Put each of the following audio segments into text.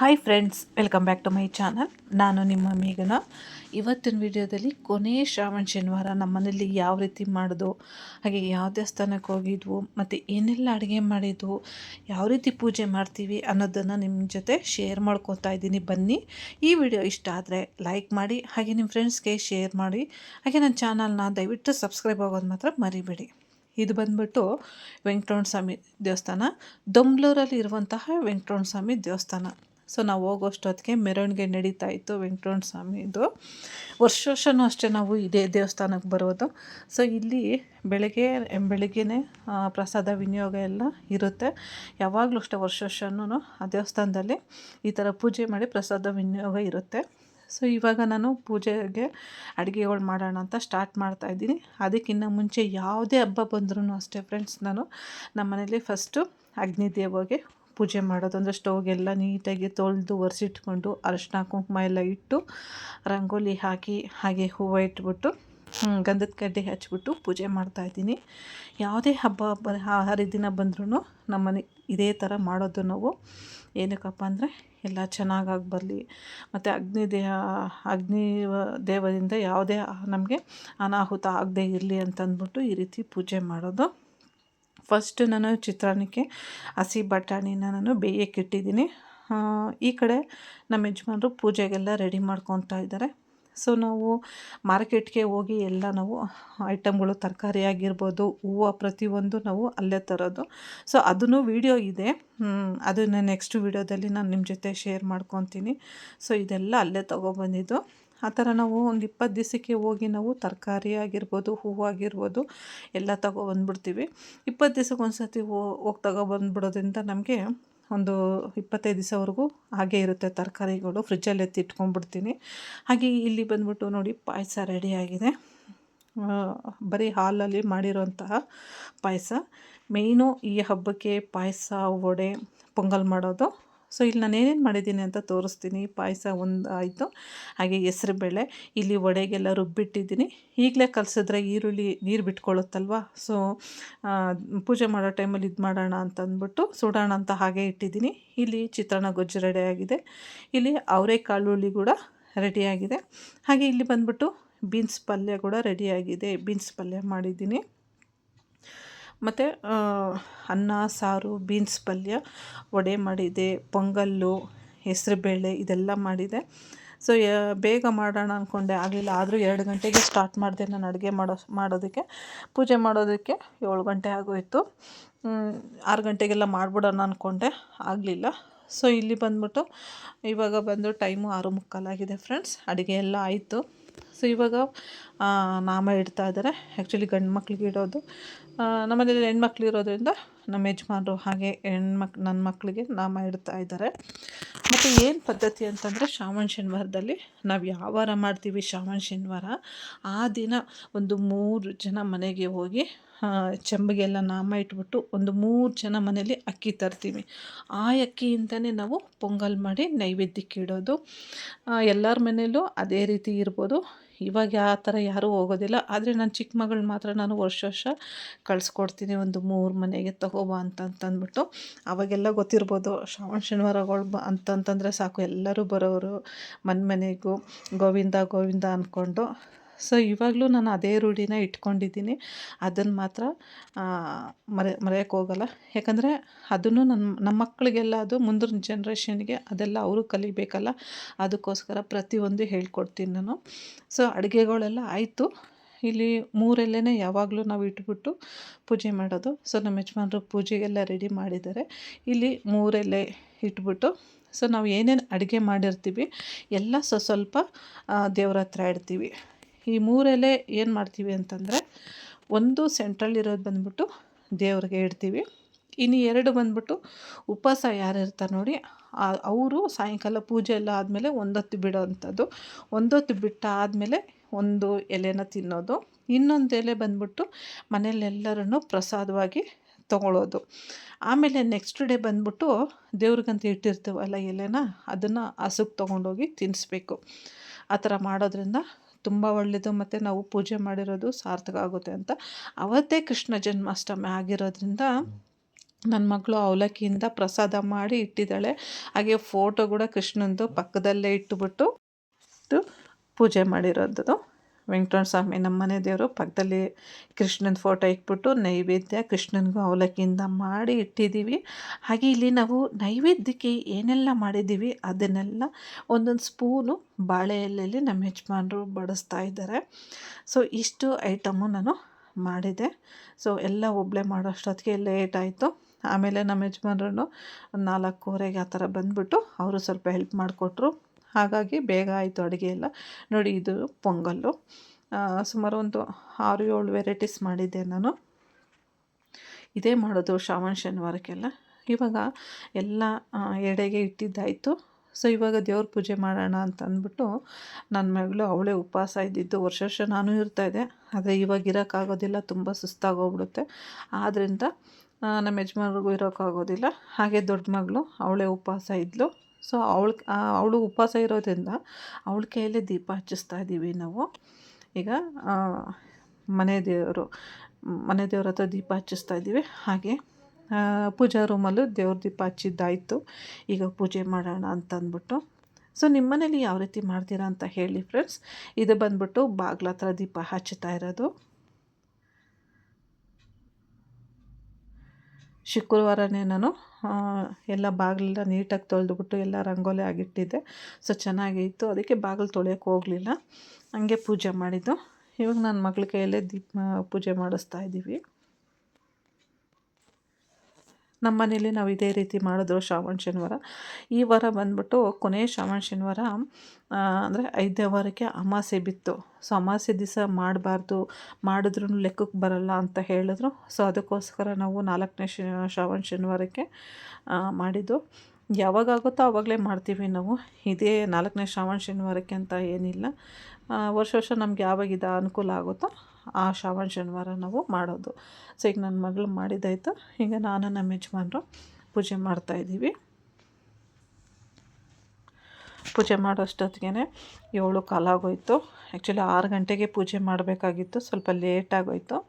Hi friends welcome back to my channel ನಾನು ನಿಮ್ಮ ಮೇಘನ. ಇವತ್ತಿನ ವಿಡಿಯೋದಲ್ಲಿ ಕೊನೆ ಶ್ರಾವಣ ಶನಿವಾರ ನಮ್ಮ ಮನೇಲಿ ಯಾವ ರೀತಿ ಮಾಡೋದು ಹಾಗೆ ಯಾವ ದೇವಸ್ಥಾನಕ್ಕೆ ಹೋಗಿದ್ವು, ಮತ್ತು ಏನೆಲ್ಲ ಅಡುಗೆ ಮಾಡಿದ್ವು, ಯಾವ ರೀತಿ ಪೂಜೆ ಮಾಡ್ತೀವಿ ಅನ್ನೋದನ್ನು ನಿಮ್ಮ ಜೊತೆ ಶೇರ್ ಮಾಡ್ಕೊತಾ ಇದ್ದೀನಿ. ಬನ್ನಿ, ಈ ವಿಡಿಯೋ ಇಷ್ಟ ಆದರೆ ಲೈಕ್ ಮಾಡಿ, ಹಾಗೆ ನಿಮ್ಮ ಫ್ರೆಂಡ್ಸ್ಗೆ ಶೇರ್ ಮಾಡಿ, ಹಾಗೆ ನನ್ನ ಚಾನಲ್ನ ದಯವಿಟ್ಟು ಸಬ್ಸ್ಕ್ರೈಬ್ ಆಗೋದು ಮಾತ್ರ ಮರಿಬೇಡಿ. ಇದು ಬಂದ್ಬಿಟ್ಟು ವೆಂಕಟರಮಣ ಸ್ವಾಮಿ ದೇವಸ್ಥಾನ. ದೊಂಬ್ಲೂರಲ್ಲಿ ಇರುವಂತಹ ವೆಂಕಟರಮಣ ಸ್ವಾಮಿ ದೇವಸ್ಥಾನ. ಸೊ ನಾವು ಹೋಗೋಷ್ಟೊತ್ತಿಗೆ ಮೆರವಣಿಗೆ ನಡೀತಾ ಇತ್ತು ವೆಂಕಟರಮಣ ಸ್ವಾಮಿದು. ವರ್ಷ ವರ್ಷವೂ ಅಷ್ಟೇ ನಾವು ಇದೇ ದೇವಸ್ಥಾನಕ್ಕೆ ಬರೋದು. ಸೊ ಇಲ್ಲಿ ಬೆಳಗ್ಗೆ, ಬೆಳಗ್ಗೆನೇ ಪ್ರಸಾದ, ವಿನಿಯೋಗ ಎಲ್ಲ ಇರುತ್ತೆ. ಯಾವಾಗಲೂ ಅಷ್ಟೇ ವರ್ಷ ವರ್ಷವೂ ಆ ದೇವಸ್ಥಾನದಲ್ಲಿ ಈ ಥರ ಪೂಜೆ ಮಾಡಿ ಪ್ರಸಾದ, ವಿನಿಯೋಗ ಇರುತ್ತೆ. ಸೊ ಇವಾಗ ನಾನು ಪೂಜೆಗೆ ಅಡುಗೆಗಳು ಮಾಡೋಣ ಅಂತ ಸ್ಟಾರ್ಟ್ ಮಾಡ್ತಾಯಿದ್ದೀನಿ ಅದಕ್ಕಿಂತ ಮುಂಚೆ ಯಾವುದೇ ಹಬ್ಬ ಬಂದ್ರೂ ಅಷ್ಟೇ ಫ್ರೆಂಡ್ಸ್ ನಾನು. ನಮ್ಮ ಮನೇಲಿ ಫಸ್ಟು ಅಗ್ನಿ ದೇವಗೆ ಪೂಜೆ ಮಾಡೋದು ಅಂದರೆ ಸ್ಟೌವ್ಗೆಲ್ಲ ನೀಟಾಗಿ ತೊಳೆದು ಒರೆಸಿಟ್ಕೊಂಡು ಅರಶಿನ, ಕುಂಕುಮ ಎಲ್ಲ ಇಟ್ಟು ರಂಗೋಲಿ ಹಾಕಿ ಹಾಗೆ ಹೂವು ಇಟ್ಬಿಟ್ಟು ಗಂಧದ ಕಡ್ಡಿ ಹಚ್ಬಿಟ್ಟು ಪೂಜೆ ಮಾಡ್ತಾಯಿದ್ದೀನಿ ಯಾವುದೇ ಹಬ್ಬ ಬ ಹರಿದಿನ ಬಂದ್ರೂ ನಮ್ಮನೆ ಇದೇ ಥರ ಮಾಡೋದು ನಾವು. ಏನಕ್ಕಪ್ಪ ಅಂದರೆ ಎಲ್ಲ ಚೆನ್ನಾಗಾಗಿ ಬರಲಿ. ಮತ್ತು ಅಗ್ನಿ ದೇಹ, ಅಗ್ನಿ ದೇವರಿಂದ ಯಾವುದೇ ನಮಗೆ ಅನಾಹುತ ಆಗದೆ ಇರಲಿ ಅಂತಂದ್ಬಿಟ್ಟು ಈ ರೀತಿ ಪೂಜೆ ಮಾಡೋದು. ಫಸ್ಟ್ ನಾನು ಚಿತ್ರಾನ್ನಕ್ಕೆ ಹಸಿ ಬಟಾಣಿನ ನಾನು ಬೇಯಕ್ಕೆ ಇಟ್ಟಿದ್ದೀನಿ. ಈ ಕಡೆ ನಮ್ಮ ಯಜಮಾನರು ಪೂಜೆಗೆಲ್ಲ ರೆಡಿ ಮಾಡ್ಕೊತಾ ಇದ್ದಾರೆ. ಸೊ ನಾವು ಮಾರ್ಕೆಟ್ಗೆ ಹೋಗಿ ಎಲ್ಲ ನಾವು ಐಟಮ್ಗಳು ತರಕಾರಿ ಆಗಿರ್ಬೋದು, ಹೂವು ಪ್ರತಿಯೊಂದು ನಾವು ಅಲ್ಲೇ ತರೋದು. ಸೊ ಅದನ್ನು ವೀಡಿಯೋ ಇದೆ. ಅದನ್ನು ನೆಕ್ಸ್ಟ್ ವೀಡಿಯೋದಲ್ಲಿ ನಾನು ನಿಮ್ಮ ಜೊತೆ ಶೇರ್ ಮಾಡ್ಕೊತೀನಿ. ಸೊ ಇದೆಲ್ಲ ಅಲ್ಲೇ ತೊಗೊಬಂದಿದ್ದು ಆ ಥರ ನಾವು ಒಂದು ಇಪ್ಪತ್ತು ದಿವಸಕ್ಕೆ ಹೋಗಿ ನಾವು ತರಕಾರಿ ಆಗಿರ್ಬೋದು, ಹೂವು ಆಗಿರ್ಬೋದು ಎಲ್ಲ ತಗೊಬಂದ್ಬಿಡ್ತೀವಿ ಇಪ್ಪತ್ತು ದಿವ್ಸಕ್ಕೆ ಒಂದು ಸರ್ತಿ ಹೋಗಿ ತಗೊಬಂದ್ಬಿಡೋದ್ರಿಂದ ನಮಗೆ ಒಂದು ಇಪ್ಪತ್ತೈದು ದಿವಸವರೆಗೂ ಹಾಗೆ ಇರುತ್ತೆ ತರಕಾರಿಗಳು, ಫ್ರಿಜ್ಜಲ್ಲಿ ಎತ್ತಿ ಇಟ್ಕೊಂಡ್ಬಿಡ್ತೀನಿ ಹಾಗೆ ಇಲ್ಲಿ ಬಂದ್ಬಿಟ್ಟು ನೋಡಿ ಪಾಯಸ ರೆಡಿಯಾಗಿದೆ ಬರೀ ಹಾಲಲ್ಲಿ ಮಾಡಿರೋಂತಹ ಪಾಯಸ. ಮೇಯ್ನು ಈ ಹಬ್ಬಕ್ಕೆ ಪಾಯಸ, ವಡೆ, ಪೊಂಗಲ್ ಮಾಡೋದು ಸೊ, ಇಲ್ಲಿ ನಾನು ಏನೇನು ಮಾಡಿದ್ದೀನಿ ಅಂತ ತೋರಿಸ್ತೀನಿ. ಪಾಯಸ ಒಂದು ಆಯಿತು. ಹಾಗೆ ಹೆಸ್ರು ಬೇಳೆ ಇಲ್ಲಿ ವಡೆಗೆಲ್ಲ ರುಬ್ಬಿಟ್ಟಿದ್ದೀನಿ. ಈಗಲೇ ಕಲಸಿದ್ರೆ ಈರುಳ್ಳಿ ನೀರು ಬಿಟ್ಕೊಳ್ಳುತ್ತಲ್ವ ಸೊ ಪೂಜೆ ಮಾಡೋ ಟೈಮಲ್ಲಿ ಇದು ಮಾಡೋಣ ಅಂತ ಅಂದ್ಬಿಟ್ಟು ಸುಡೋಣ ಅಂತ ಹಾಗೆ ಇಟ್ಟಿದ್ದೀನಿ. ಇಲ್ಲಿ ಚಿತ್ರಾನ್ನ ಗೊಜ್ಜು ರೆಡಿಯಾಗಿದೆ ಇಲ್ಲಿ ಅವರೆಕಾಳು ಕೂಡ ರೆಡಿಯಾಗಿದೆ ಹಾಗೆ ಇಲ್ಲಿ ಬಂದ್ಬಿಟ್ಟು ಬೀನ್ಸ್ ಪಲ್ಯ ಕೂಡ ರೆಡಿಯಾಗಿದೆ ಬೀನ್ಸ್ ಪಲ್ಯ ಮಾಡಿದ್ದೀನಿ. ಮತ್ತು ಅನ್ನ, ಸಾರು, ಬೀನ್ಸ್ ಪಲ್ಯ, ವಡೆ ಮಾಡಿದೆ, ಪೊಂಗಲ್ಲು, ಹೆಸರುಬೇಳೆ ಇದೆಲ್ಲ ಮಾಡಿದೆ. ಸೊ ಬೇಗ ಮಾಡೋಣ ಅಂದ್ಕೊಂಡೆ ಆಗಲಿಲ್ಲ. ಆದರೂ ಎರಡು ಗಂಟೆಗೆ ಸ್ಟಾರ್ಟ್ ಮಾಡಿದೆ ನಾನು ಅಡುಗೆ ಮಾಡೋ, ಮಾಡೋದಕ್ಕೆ. ಪೂಜೆ ಮಾಡೋದಕ್ಕೆ ಏಳು ಗಂಟೆ ಆಗೋಯಿತು. ಆರು ಗಂಟೆಗೆಲ್ಲ ಮಾಡಿಬಿಡೋಣ ಅಂದ್ಕೊಂಡೆ ಆಗಲಿಲ್ಲ. ಸೊ ಇಲ್ಲಿ ಬಂದ್ಬಿಟ್ಟು, ಇವಾಗ ಬಂದು ಟೈಮು ಆರು ಮುಕ್ಕಾಲಾಗಿದೆ ಫ್ರೆಂಡ್ಸ್ ಅಡುಗೆ ಎಲ್ಲ ಆಯಿತು. ಸೊ ಇವಾಗ ನಾಮ ಇಡ್ತಾ ಇದ್ದಾರೆ ಆ್ಯಕ್ಚುಲಿ ಗಂಡು ಮಕ್ಳಿಗೆ ಇಡೋದು. ನಮ್ಮನೇಲಿ ಹೆಣ್ಮಕ್ಳು ಇರೋದ್ರಿಂದ ನಮ್ಮ ಯಜಮಾನ್ರು ಹಾಗೆ ಹೆಣ್ಮಕ್ ನನ್ನ ಮಕ್ಕಳಿಗೆ ನಾಮ ಇಡ್ತಾ ಇದ್ದಾರೆ ಮತ್ತು ಏನು ಪದ್ಧತಿ ಅಂತಂದರೆ, ಶ್ರಾವಣ ಶನಿವಾರದಲ್ಲಿ ನಾವು ಯಾವ ವಾರ ಮಾಡ್ತೀವಿ? ಶ್ರಾವಣ ಶನಿವಾರ ಆ ದಿನ ಒಂದು ಮೂರು ಜನ ಮನೆಗೆ ಹೋಗಿ ಚೆಂಬಿಗೆಲ್ಲ ನಾಮ ಇಟ್ಬಿಟ್ಟು ಒಂದು ಮೂರು ಜನ ಮನೇಲಿ ಅಕ್ಕಿ ತರ್ತೀವಿ. ಆ ಅಕ್ಕಿಯಿಂದನೇ ನಾವು ಪೊಂಗಲ್ ಮಾಡಿ ನೈವೇದ್ಯಕ್ಕೆ ಇಡೋದು. ಎಲ್ಲರ ಮನೇಲೂ ಅದೇ ರೀತಿ ಇರ್ಬೋದು. ಇವಾಗ ಆ ಥರ ಯಾರೂ ಹೋಗೋದಿಲ್ಲ. ಆದರೆ ನನ್ನ ಚಿಕ್ಕ ಮಗಳು ಮಾತ್ರ ನಾನು ವರ್ಷ ವರ್ಷ ಕಳಿಸ್ಕೊಡ್ತೀನಿ ಒಂದು ಮೂರು ಮನೆಗೆ ತಗೋಬಾ ಅಂತಂತಂದ್ಬಿಟ್ಟು. ಅವಾಗೆಲ್ಲ ಗೊತ್ತಿರ್ಬೋದು, ಶ್ರಾವಣ ಶನಿವಾರಗಳು ಬ ಅಂತಂತಂದರೆ ಸಾಕು. ಎಲ್ಲರೂ ಬರೋರು ಮನೆ ಮನೆಗೂ ಗೋವಿಂದ ಗೋವಿಂದ ಅಂದ್ಕೊಂಡು ಸೊ ಇವಾಗಲೂ ನಾನು ಅದೇ ರೂಢಿನ ಇಟ್ಕೊಂಡಿದ್ದೀನಿ. ಅದನ್ನು ಮಾತ್ರ ಮರೆ ಮರೆಯೋಕ್ಕೆ ಹೋಗಲ್ಲ. ಯಾಕಂದರೆ ಅದನ್ನು ನನ್ನ ನಮ್ಮ ಮಕ್ಕಳಿಗೆಲ್ಲ ಅದು ಮುಂದಿನ ಜನ್ರೇಷನ್ಗೆ ಅದೆಲ್ಲ ಅವರು ಕಲಿಬೇಕಲ್ಲ. ಅದಕ್ಕೋಸ್ಕರ ಪ್ರತಿಯೊಂದು ಹೇಳ್ಕೊಡ್ತೀನಿ ನಾನು. ಸೊ ಅಡುಗೆಗಳೆಲ್ಲ ಆಯಿತು. ಇಲ್ಲಿ ಮೂರಲ್ಲೇ ಯಾವಾಗಲೂ ನಾವು ಇಟ್ಬಿಟ್ಟು ಪೂಜೆ ಮಾಡೋದು. ಸೊ ನಮ್ಮ ಯಜಮಾನರು ಪೂಜೆಗೆಲ್ಲ ರೆಡಿ ಮಾಡಿದ್ದಾರೆ. ಇಲ್ಲಿ ಮೂರೆಲೆ ಇಟ್ಬಿಟ್ಟು, ಸೊ ನಾವು ಏನೇನು ಅಡುಗೆ ಮಾಡಿರ್ತೀವಿ, ಎಲ್ಲ ಸ್ವಲ್ಪ ದೇವ್ರ ಹತ್ರ ಇಡ್ತೀವಿ. ಈ ಮೂರೆಲೆ ಏನು ಮಾಡ್ತೀವಿ ಅಂತಂದರೆ ಒಂದು ಸೆಂಟ್ರಲ್ಲಿರೋದು ಬಂದ್ಬಿಟ್ಟು ದೇವ್ರಿಗೆ ಇಡ್ತೀವಿ ಇನ್ನು ಎರಡು ಬಂದ್ಬಿಟ್ಟು ಉಪವಾಸ ಯಾರು ಇರ್ತಾರೆ ನೋಡಿ ಅವರು ಸಾಯಂಕಾಲ ಪೂಜೆ ಎಲ್ಲ ಆದಮೇಲೆ ಒಂದೊತ್ತು ಬಿಡೋ ಅಂಥದ್ದು ಒಂದೊತ್ತು ಬಿಟ್ಟಾದಮೇಲೆ ಒಂದು ಎಲೆನ ತಿನ್ನೋದು. ಇನ್ನೊಂದು ಎಲೆ ಬಂದ್ಬಿಟ್ಟು ಮನೆಯಲ್ಲೆಲ್ಲರನ್ನು ಪ್ರಸಾದವಾಗಿ ತಗೊಳ್ಳೋದು ಆಮೇಲೆ ನೆಕ್ಸ್ಟ್ ಡೇ ಬಂದ್ಬಿಟ್ಟು ದೇವ್ರಿಗಂತ ಇಟ್ಟಿರ್ತೀವಲ್ಲ ಎಲೆನ, ಅದನ್ನು ಹಸುಗೆ ತೊಗೊಂಡೋಗಿ ತಿನ್ನಿಸ್ಬೇಕು ಆ ಥರ ಮಾಡೋದ್ರಿಂದ ತುಂಬ ಒಳ್ಳೆಯದು ಮತ್ತು ನಾವು ಪೂಜೆ ಮಾಡಿರೋದು ಸಾರ್ಥಕ ಆಗುತ್ತೆ ಅಂತ. ಅವತ್ತೇ ಕೃಷ್ಣ ಜನ್ಮಾಷ್ಟಮಿ ಆಗಿರೋದ್ರಿಂದ ನನ್ನ ಮಗಳು ಅವಲಕ್ಕಿಯಿಂದ ಪ್ರಸಾದ ಮಾಡಿ ಇಟ್ಟಿದ್ದಾಳೆ. ಹಾಗೆ ಫೋಟೋ ಕೂಡ ಕೃಷ್ಣಂದು ಪಕ್ಕದಲ್ಲೇ ಇಟ್ಟುಬಿಟ್ಟು ಪೂಜೆ ಮಾಡಿರೋದು. ವೆಂಕಟರಮಣ ಸ್ವಾಮಿ ನಮ್ಮ ಮನೆ ದೇವರು ಪಕ್ಕದಲ್ಲಿ ಕೃಷ್ಣನ ಫೋಟೋ ಇಟ್ಬಿಟ್ಟು ನೈವೇದ್ಯ ಕೃಷ್ಣನಿಗೂ ಅವಲಕ್ಕಿಯಿಂದ ಮಾಡಿ ಇಟ್ಟಿದ್ದೀವಿ. ಹಾಗೆ ಇಲ್ಲಿ ನಾವು ನೈವೇದ್ಯಕ್ಕೆ ಏನೆಲ್ಲ ಮಾಡಿದ್ದೀವಿ ಅದನ್ನೆಲ್ಲ ಒಂದೊಂದು ಸ್ಪೂನು ಬಾಳೆ ಎಲೆಯಲ್ಲಿ ನಮ್ಮ ಯಜಮಾನರು ಬಡಿಸ್ತಾ ಇದ್ದಾರೆ. ಸೊ ಇಷ್ಟು ಐಟಮು ನಾನು ಮಾಡಿದೆ. ಸೊ ಎಲ್ಲ ಒಬ್ಬಳೆ ಮಾಡೋಷ್ಟೊತ್ತಿಗೆ ಲೇಟ್ ಆಯಿತು. ಆಮೇಲೆ ನಮ್ಮ ಯಜಮಾನ್ರು ನಾಲ್ಕೂವರೆಗೆ ಆ ಥರ ಬಂದುಬಿಟ್ಟು ಅವರು ಸ್ವಲ್ಪ ಹೆಲ್ಪ್ ಮಾಡಿಕೊಟ್ರು. ಹಾಗಾಗಿ ಬೇಗ ಆಯಿತು ಅಡುಗೆ ಎಲ್ಲ. ನೋಡಿ ಇದು ಪೊಂಗಲ್ಲು. ಸುಮಾರು ಒಂದು ಆರು ಏಳು ವೆರೈಟೀಸ್ ಮಾಡಿದ್ದೆ ನಾನು. ಇದೇ ಮಾಡೋದು ಶ್ರಾವಣ, ಶನಿವಾರಕ್ಕೆಲ್ಲ. ಇವಾಗ ಎಲ್ಲ ಎಡೆಗೆ ಇಟ್ಟಿದ್ದಾಯಿತು. ಸೊ, ಇವಾಗ ದೇವ್ರ ಪೂಜೆ ಮಾಡೋಣ ಅಂತ ಅಂದ್ಬಿಟ್ಟು ನನ್ನ ಮಗಳು ಅವಳೇ ಉಪವಾಸ ಇದ್ದಿದ್ದು ವರ್ಷ ವರ್ಷ ನಾನು ಇರ್ತಾಯಿದ್ದೆ ಆದರೆ ಇವಾಗ ಇರೋಕ್ಕಾಗೋದಿಲ್ಲ, ತುಂಬ ಸುಸ್ತಾಗೋಗ್ಬಿಡುತ್ತೆ. ಆದ್ದರಿಂದ ನಮ್ಮ ಯಜಮಾನ್ರಿಗೂ ಇರೋಕ್ಕಾಗೋದಿಲ್ಲ. ಹಾಗೆ ದೊಡ್ಡ ಮಗಳು ಅವಳೇ ಉಪವಾಸ ಇದ್ಲು. ಸೊ ಅವಳು ಅವಳು ಉಪವಾಸ ಇರೋದ್ರಿಂದ ಅವಳ ಕೈಯಲ್ಲೇ ದೀಪ ಹಚ್ಚಿಸ್ತಾ ಇದ್ದೀವಿ ನಾವು. ಈಗ ಮನೆ ದೇವರು, ಮನೆ ದೇವ್ರ ಹತ್ರ ದೀಪ ಹಚ್ಚಿಸ್ತಾ ಇದ್ದೀವಿ. ಹಾಗೆ ಪೂಜಾ ರೂಮಲ್ಲೂ ದೇವ್ರ ದೀಪ ಹಚ್ಚಿದ್ದಾಯಿತು. ಈಗ ಪೂಜೆ ಮಾಡೋಣ ಅಂತ ಅಂದ್ಬಿಟ್ಟು. ಸೊ ನಿಮ್ಮ ಮನೇಲಿ ಯಾವ ರೀತಿ ಮಾಡ್ತೀರಾ ಅಂತ ಹೇಳಿ ಫ್ರೆಂಡ್ಸ್ ಇದು ಬಂದ್ಬಿಟ್ಟು ಬಾಗ್ಲ ಹತ್ರ ದೀಪ ಹಚ್ಚುತ್ತಾ ಇರೋದು. ಶುಕ್ರವಾರನೇ ನಾನು ಎಲ್ಲ ಬಾಗಿಲೆಲ್ಲ ನೀಟಾಗಿ ತೊಳೆದುಬಿಟ್ಟು ಎಲ್ಲ ರಂಗೋಲಿ ಆಗಿಟ್ಟಿದ್ದೆ. ಸೊ ಚೆನ್ನಾಗಿತ್ತು ಅದಕ್ಕೆ ಬಾಗಿಲು ತೊಳೆಯೋಕೆ ಹೋಗಲಿಲ್ಲ. ಹಂಗೆ ಪೂಜೆ ಮಾಡಿದ್ದು. ಇವಾಗ ನನ್ನ ಮಗಳ ಕೈಯಲ್ಲೇ ದೀಪ, ಪೂಜೆ ಮಾಡಿಸ್ತಾ ಇದ್ದೀವಿ. ನಮ್ಮ ಮನೇಲಿ ನಾವು ಇದೇ ರೀತಿ ಮಾಡಿದ್ರು ಶ್ರಾವಣ ಶನಿವಾರ. ಈ ವಾರ ಬಂದ್ಬಿಟ್ಟು ಕೊನೆಯ ಶ್ರಾವಣ ಶನಿವಾರ ಅಂದರೆ ಐದನೇ ವಾರಕ್ಕೆ ಅಮಾಸೆ ಬಿತ್ತು. ಸೊ ಅಮಾಸೆ ದಿವಸ ಮಾಡಬಾರ್ದು ಮಾಡಿದ್ರೂ ಲೆಕ್ಕಕ್ಕೆ ಬರಲ್ಲ ಅಂತ ಹೇಳಿದ್ರು. ಸೊ ಅದಕ್ಕೋಸ್ಕರ ನಾವು ನಾಲ್ಕನೇ ಶ್ರಾವಣ ಶನಿವಾರಕ್ಕೆ ಮಾಡಿದ್ದು. ಯಾವಾಗಾಗುತ್ತೋ ಆವಾಗಲೇ ಮಾಡ್ತೀವಿ ನಾವು. ಇದೇ ನಾಲ್ಕನೇ ಶ್ರಾವಣ ಶನಿವಾರಕ್ಕೆ ಅಂತ ಏನಿಲ್ಲ. ವರ್ಷ ವರ್ಷ ನಮ್ಗೆ ಯಾವಾಗ ಅನುಕೂಲ ಆಗುತ್ತೋ ಆ ಶ್ರಾವಣ ಶನಿವಾರ ನಾವು ಮಾಡೋದು. ಸೊ ಈಗ ನನ್ನ ಮಗಳು ಮಾಡಿದ್ದಾಯಿತು. ಈಗ ನಾನು ನಮ್ಮ ಯಜಮಾನರು ಪೂಜೆ ಮಾಡ್ತಾಯಿದ್ದೀವಿ ಪೂಜೆ ಮಾಡೋಷ್ಟೊತ್ತಿಗೆ ಏಳು ಕಾಲಾಗೋಯಿತು ಆ್ಯಕ್ಚುಲಿ ಆರು ಗಂಟೆಗೆ ಪೂಜೆ ಮಾಡಬೇಕಾಗಿತ್ತು. ಸ್ವಲ್ಪ ಲೇಟಾಗೋಯಿತು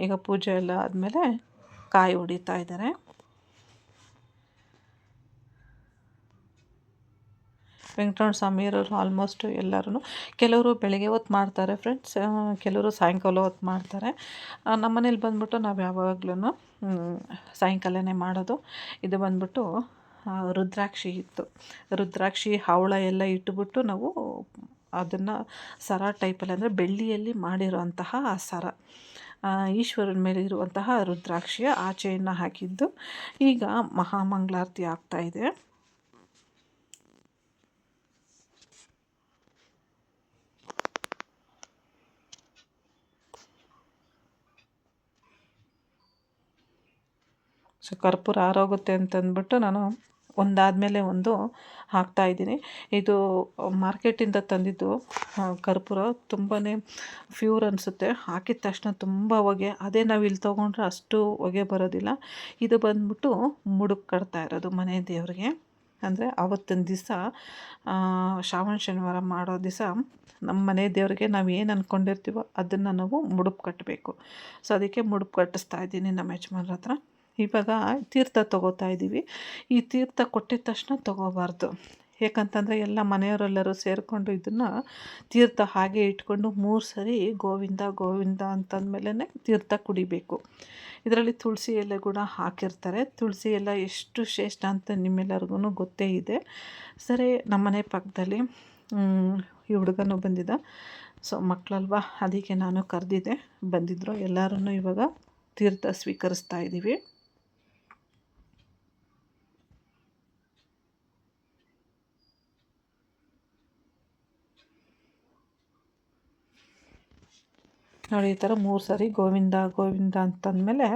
ಈಗ ಪೂಜೆ ಎಲ್ಲ ಆದಮೇಲೆ ಕಾಯಿ ಹೊಡಿತಾ ಇದ್ದಾರೆ. ವೆಂಕಟರಮಣ ಸ್ವಾಮಿಯವರು ಆಲ್ಮೋಸ್ಟ್ ಎಲ್ಲರೂ ಕೆಲವರು ಬೆಳಗ್ಗೆ ಹೊತ್ತು ಮಾಡ್ತಾರೆ ಫ್ರೆಂಡ್ಸ್ ಕೆಲವರು ಸಾಯಂಕಾಲ ಹೊತ್ತು ಮಾಡ್ತಾರೆ. ನಮ್ಮ ಮನೇಲಿ ಬಂದ್ಬಿಟ್ಟು ನಾವು ಯಾವಾಗ್ಲೂ ಸಾಯಂಕಾಲನೇ ಮಾಡೋದು. ಇದು ಬಂದ್ಬಿಟ್ಟು ರುದ್ರಾಕ್ಷಿ ಇತ್ತು ರುದ್ರಾಕ್ಷಿ ಹವಳ ಎಲ್ಲ ಇಟ್ಟುಬಿಟ್ಟು ನಾವು ಅದನ್ನು ಸರ ಟೈಪಲ್ಲಿ ಅಂದರೆ ಬೆಳ್ಳಿಯಲ್ಲಿ ಮಾಡಿರುವಂತಹ ಆ ಸರ. ಈಶ್ವರನ ಮೇಲೆ ಇರುವಂತಹ ರುದ್ರಾಕ್ಷಿಯ ಆಚೆಯನ್ನು ಹಾಕಿದ್ದು. ಈಗ ಮಹಾಮಂಗಳಾರತಿ ಆಗ್ತಾಯಿದೆ ಸೊ ಕರ್ಪೂರ ಆರೋಗುತ್ತೆ ಅಂತಂದ್ಬಿಟ್ಟು ನಾನು ಒಂದಾದಮೇಲೆ ಒಂದು ಹಾಕ್ತಾಯಿದ್ದೀನಿ ಇದು ಮಾರ್ಕೆಟಿಂದ ತಂದಿದ್ದು ಕರ್ಪೂರ ತುಂಬಾ ಫ್ಯೂರ್ ಅನಿಸುತ್ತೆ. ಹಾಕಿದ ತಕ್ಷಣ ತುಂಬ ಹೊಗೆ. ಅದೇ ನಾವು ಇಲ್ಲಿ ತೊಗೊಂಡ್ರೆ ಅಷ್ಟು ಹೊಗೆ ಬರೋದಿಲ್ಲ. ಇದು ಬಂದ್ಬಿಟ್ಟು ಮುಡುಕ್ ಕಟ್ತಾ ಇರೋದು ಮನೆ ದೇವರಿಗೆ. ಅಂದರೆ ಆವತ್ತಿನ ದಿವಸ ಶ್ರಾವಣ ಶನಿವಾರ ಮಾಡೋ ದಿವಸ ನಮ್ಮ ಮನೆ ದೇವರಿಗೆ ನಾವು ಏನು ಅಂದ್ಕೊಂಡಿರ್ತೀವೋ ಅದನ್ನು ನಾವು ಮುಡುಪು ಕಟ್ಟಬೇಕು ಸೊ ಅದಕ್ಕೆ ಮುಡುಪು ಕಟ್ಟಿಸ್ತಾ ಇದ್ದೀನಿ ನಮ್ಮ ಯಜಮಾನ್ರ ಹತ್ರ. ಇವಾಗ ತೀರ್ಥ ತೊಗೋತಾ ಇದ್ದೀವಿ ಈ ತೀರ್ಥ ಕೊಟ್ಟಿದ ತಕ್ಷಣ ತೊಗೋಬಾರ್ದು. ಏಕಂತಂದರೆ ಎಲ್ಲ ಮನೆಯವರೆಲ್ಲರೂ ಸೇರಿಕೊಂಡು ಇದನ್ನು ತೀರ್ಥ ಹಾಗೆ ಇಟ್ಕೊಂಡು ಮೂರು ಸರಿ ಗೋವಿಂದ ಗೋವಿಂದ ಅಂತಂದಮೇಲೆ ತೀರ್ಥ ಕುಡಿಬೇಕು. ಇದರಲ್ಲಿ ತುಳಸಿ ಎಲೆ ಕೂಡ ಹಾಕಿರ್ತಾರೆ. ತುಳಸಿ ಎಲ್ಲ ಎಷ್ಟು ಶ್ರೇಷ್ಠ ಅಂತ ನಿಮ್ಮೆಲ್ಲರಿಗೂ ಗೊತ್ತೇ ಇದೆ. ಸರಿ, ನಮ್ಮನೆ ಪಕ್ಕದಲ್ಲಿ ಈ ಹುಡುಗನೂ ಬಂದಿದ್ದ ಸೊ, ಮಕ್ಕಳಲ್ವ? ಅದಕ್ಕೆ ನಾನು ಕರೆದಿದ್ದೆ. ಬಂದಿದ್ದರು ಎಲ್ಲರೂ ಇವಾಗ ತೀರ್ಥ ಸ್ವೀಕರಿಸ್ತಾ ಇದ್ದೀವಿ ನೋಡಿ, ಈ ಥರ ಮೂರು ಸಾರಿ ಗೋವಿಂದ ಗೋವಿಂದ ಅಂತಂದಮೇಲೆ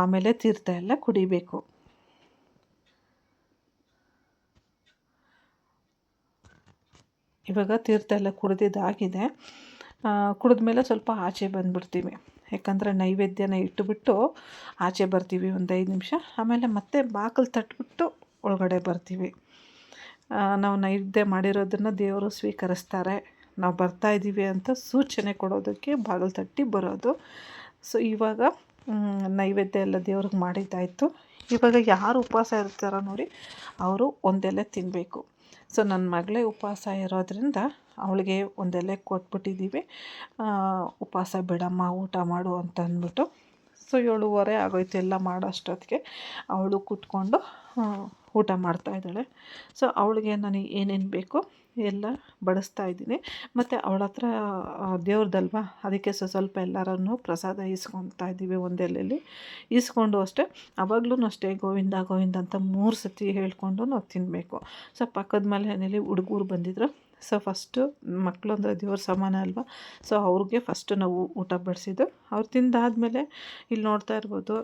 ಆಮೇಲೆ ತೀರ್ಥ ಎಲ್ಲ ಕುಡಿಬೇಕು. ಇವಾಗ ತೀರ್ಥ ಎಲ್ಲ ಕುಡಿದಿದ್ದಾಗಿದೆ. ಕುಡಿದ್ಮೇಲೆ ಸ್ವಲ್ಪ ಆಚೆ ಬಂದುಬಿಡ್ತೀವಿ. ಯಾಕಂದರೆ ನೈವೇದ್ಯನ ಇಟ್ಟುಬಿಟ್ಟು ಆಚೆ ಬರ್ತೀವಿ ಒಂದು ಐದು ನಿಮಿಷ. ಆಮೇಲೆ ಮತ್ತೆ ಬಾಕಲು ತಟ್ಬಿಟ್ಟು ಒಳಗಡೆ ಬರ್ತೀವಿ. ನಾವು ನೈವೇದ್ಯ ಮಾಡಿರೋದನ್ನು ದೇವರು ಸ್ವೀಕರಿಸ್ತಾರೆ. ನಾವು ಬರ್ತಾ ಇದ್ದೀವಿ ಅಂತ ಸೂಚನೆ ಕೊಡೋದಕ್ಕೆ ಬಾಗಿಲು ತಟ್ಟಿ ಬರೋದು. ಸೊ ಇವಾಗ ನೈವೇದ್ಯ ಎಲ್ಲ ದೇವ್ರಿಗೆ ಮಾಡಿದ್ದಾಯಿತು. ಇವಾಗ ಯಾರು ಉಪವಾಸ ಇರ್ತಾರೋ ನೋಡಿ, ಅವರು ಒಂದೆಲೆ ತಿನ್ನಬೇಕು ಸೊ ನನ್ನ ಮಗಳೇ ಉಪವಾಸ ಇರೋದ್ರಿಂದ ಅವಳಿಗೆ ಒಂದೆಲೆ ಕೊಟ್ಬಿಟ್ಟಿದ್ದೀವಿ. ಉಪವಾಸ ಬಿಡಮ್ಮ, ಊಟ ಮಾಡು ಅಂತ ಅಂದ್ಬಿಟ್ಟು. ಸೊ ಏಳುವರೆ ಆಗೋಯ್ತು ಎಲ್ಲ ಮಾಡೋ ಅಷ್ಟೊತ್ತಿಗೆ ಅವಳು ಕೂತ್ಕೊಂಡು ಊಟ ಮಾಡ್ತಾ ಇದ್ದಾಳೆ. ಸೊ ಅವಳಿಗೆ ನನಗೆ ಏನೇನು ಬೇಕು? ಎಲ್ಲ ಬಡಿಸ್ತಾ ಇದ್ದೀನಿ. ಮತ್ತು ಅವಳ ಹತ್ರ ದೇವ್ರದ್ದಲ್ವಾ ಅದಕ್ಕೆ ಸೊ, ಸ್ವಲ್ಪ ಎಲ್ಲರನ್ನು ಪ್ರಸಾದ ಇಸ್ಕೊತಾ ಇದ್ದೀವಿ ಒಂದೆಲ್ಲೆಲ್ಲಿ ಇಸ್ಕೊಂಡು ಅಷ್ಟೇ ಅವಾಗ್ಲೂ ಅಷ್ಟೇ, ಗೋವಿಂದ ಗೋವಿಂದ ಅಂತ ಮೂರು ಸತಿ ಹೇಳ್ಕೊಂಡು ನಾವು ತಿನ್ನಬೇಕು ಸೊ, ಪಕ್ಕದ ಮನೆಯಲ್ಲಿ ಹುಡುಗರು ಬಂದಿದ್ರು. ಸೊ, ಫಸ್ಟು ಮಕ್ಕಳು ಅಂದರೆ ದೇವ್ರ ಸಮಾನ ಅಲ್ವಾ? ಸೊ, ಅವ್ರಿಗೆ ಫಸ್ಟು ನಾವು ಊಟ ಬಡಿಸಿದ್ದು. ಅವ್ರು ತಿಂದಾದಮೇಲೆ ಇಲ್ಲಿ ನೋಡ್ತಾ ಇರ್ಬೋದು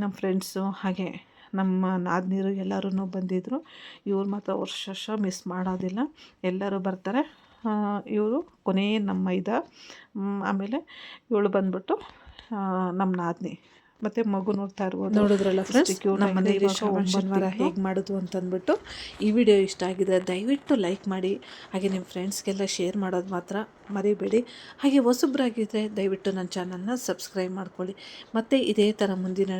ನಮ್ಮ ಫ್ರೆಂಡ್ಸು ಹಾಗೆ. ನಮ್ಮ ನಾದಿನಿರು ಎಲ್ಲರೂ ಬಂದಿದ್ದರು ಇವ್ರು ಮಾತ್ರ ವರ್ಷ ವರ್ಷ ಮಿಸ್ ಮಾಡೋದಿಲ್ಲ. ಎಲ್ಲರೂ ಬರ್ತಾರೆ. ಇವರು ಕೊನೆಯ ನಮ್ಮ ಇದ. ಆಮೇಲೆ ಇವಳು ಬಂದ್ಬಿಟ್ಟು ನಮ್ಮ ನಾದಿನಿ. ಮತ್ತು ಮಗು ನೋಡ್ತಾ ಇರ್ಬೋದು. ನೋಡಿದ್ರಲ್ಲ ಫ್ರೆಂಡ್ಸ್ ನಮ್ಮ ಶನಿವಾರ ಹೇಗೆ ಮಾಡೋದು ಅಂತಂದ್ಬಿಟ್ಟು ಈ ವಿಡಿಯೋ ಇಷ್ಟ ಆಗಿದೆ. ದಯವಿಟ್ಟು ಲೈಕ್ ಮಾಡಿ. ಹಾಗೆ ನಿಮ್ಮ ಫ್ರೆಂಡ್ಸ್ಗೆಲ್ಲ ಶೇರ್ ಮಾಡೋದು ಮಾತ್ರ ಮರಿಬೇಡಿ. ಹಾಗೆ ಹೊಸಬ್ರಾಗಿದ್ದರೆ ದಯವಿಟ್ಟು ನನ್ನ ಚಾನಲ್ನ ಸಬ್ಸ್ಕ್ರೈಬ್ ಮಾಡ್ಕೊಳ್ಳಿ. ಮತ್ತು ಇದೇ ಥರ ಮುಂದಿನ